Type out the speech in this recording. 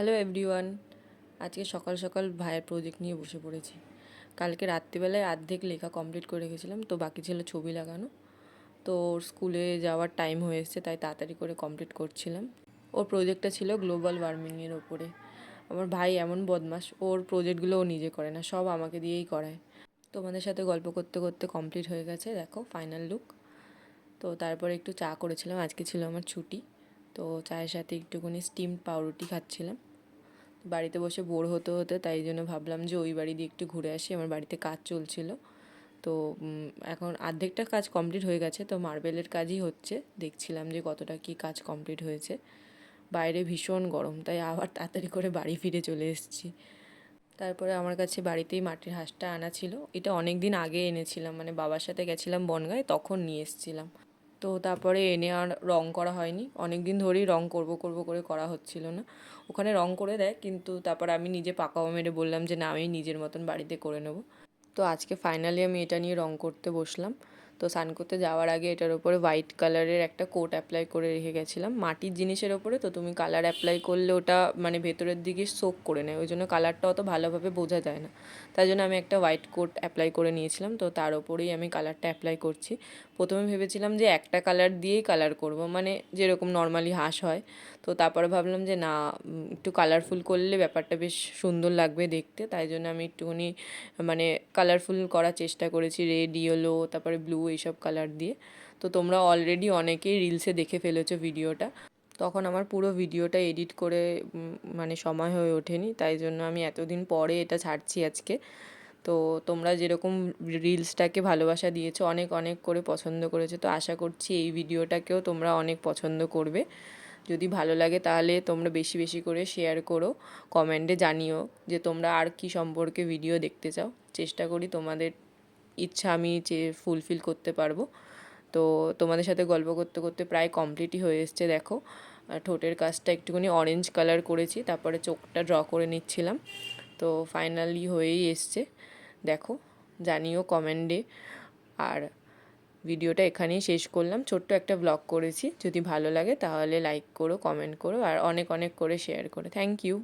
Hello everyone আজকে সকাল সকাল ভাইয়ের প্রজেক্ট নিয়ে বসে পড়েছি। কালকে রাত্রিবেলায় অর্ধেক লেখা কমপ্লিট করে রেখেছিলাম, তো বাকি ছিল ছবি লাগানো। তো ওর স্কুলে যাওয়ার টাইম হয়ে এসছে, তাই তাড়াতাড়ি করে কমপ্লিট করছিলাম। ওর প্রজেক্টটা ছিল গ্লোবাল ওয়ার্মিংয়ের ওপরে। আমার ভাই এমন বদমাস, ওর প্রজেক্টগুলো ও নিজে করে না, সব আমাকে দিয়েই করায়। তোমাদের সাথে গল্প করতে করতে কমপ্লিট হয়ে গেছে, দেখো ফাইনাল লুক তো তারপরে একটু চা করেছিলাম, আজকে ছিল আমার ছুটি। তো চায়ের সাথে একটুখানি স্টিম পাউরুটি খাচ্ছিলাম। বাড়িতে বসে বোর হতে হতে তাই জন্য ভাবলাম যে ওই বাড়ি দিয়ে একটু ঘুরে আসি। আমার বাড়িতে কাজ চলছিল। তো এখন অর্ধেকটা কাজ কমপ্লিট হয়ে গেছে। তো মার্বেলের কাজই হচ্ছে। দেখছিলাম যে কতটা কি কাজ কমপ্লিট হয়েছে। বাইরে ভীষণ গরম, তাই আবার তাড়াতাড়ি করে বাড়ি ফিরে চলে এসেছি। তারপরে আমার কাছে বাড়িতেই মাটির হাঁসটা আনা ছিল। এটা অনেক দিন আগে এনেছিলাম। মানে বাবার সাথে গেছিলাম বনগায়, তখন নিয়ে এসেছিলাম। তো তারপরে এনে আর রং করা হয়নি। অনেক দিন ধরেই রং করব করব করে করা হচ্ছিল না। ওখানে রং করে দেয়, কিন্তু তারপর আমি নিজে পাকাও মেরে বললাম যে, না, আমি নিজের মতন বাড়িতে করে নেব। তো আজকে ফাইনালি আমি এটা নিয়ে রং করতে বসলাম। তো স্নান করতে যাওয়ার আগে এটার উপরে হোয়াইট কালারের একটা কোট অ্যাপ্লাই করে রেখে গেছিলাম। মাটির জিনিসের ওপরে তো তুমি কালার অ্যাপ্লাই করলে ওটা মানে ভেতরের দিকে সোক করে নেয়, ওই জন্য কালারটা অত ভালোভাবে বোঝা যায় না। তাই জন্য আমি একটা হোয়াইট কোট অ্যাপ্লাই করে নিয়েছিলাম, তো তার ওপরেই আমি কালারটা অ্যাপ্লাই করছি। প্রথমে ভেবেছিলাম যে একটা কালার দিয়েই কালার করব মানে যেরকম নর্মালি হাঁস হয় তো তারপরে ভাবলাম যে না একটু কালারফুল করলে ব্যাপারটা বেশ সুন্দর লাগবে দেখতে। তাই জন্য আমি একটুখানি মানে কালারফুল করার চেষ্টা করেছি রেড ইয়েলো তারপরে ব্লু এইসব কালার দিয়ে। তো তোমরা অলরেডি অনেকেই রিলসে দেখে ফেলেছো ভিডিওটা। তখন আমার পুরো ভিডিওটা এডিট করে মানে সময় হয়ে ওঠেনি। তাই জন্য আমি এতদিন পরে এটা ছাড়ছি আজকে। তো তোমরা যেরকম রিলসটাকে ভালোবাসা দিয়েছ, অনেক অনেক করে পছন্দ করেছ, তো আশা করছি এই ভিডিওটাকেও তোমরা অনেক পছন্দ করবে। যদি ভালো লাগে তাহলে তোমরা বেশি বেশি করে শেয়ার করো কমেন্টে জানিও যে তোমরা আর কি সম্পর্কে ভিডিও দেখতে চাও। চেষ্টা করি তোমাদের ইচ্ছা আমি যে ফুলফিল করতে পারব। তো তোমাদের সাথে গল্প করতে করতে প্রায় কমপ্লিটই হয়ে এসছে, দেখো। ঠোঁটের কাজটা একটুখানি অরেঞ্জ কালার করেছি, তারপরে চোখটা ড্র করে নিচ্ছিলাম। তো ফাইনালি হয়েই এসছে, দেখো, জানিও কমেন্টে আর ভিডিওটা এখানেই শেষ করলাম। ছোট্ট একটা ব্লগ করেছি। যদি ভালো লাগে তাহলে লাইক করো কমেন্ট করো, আর অনেক অনেক করে শেয়ার করো। Thank you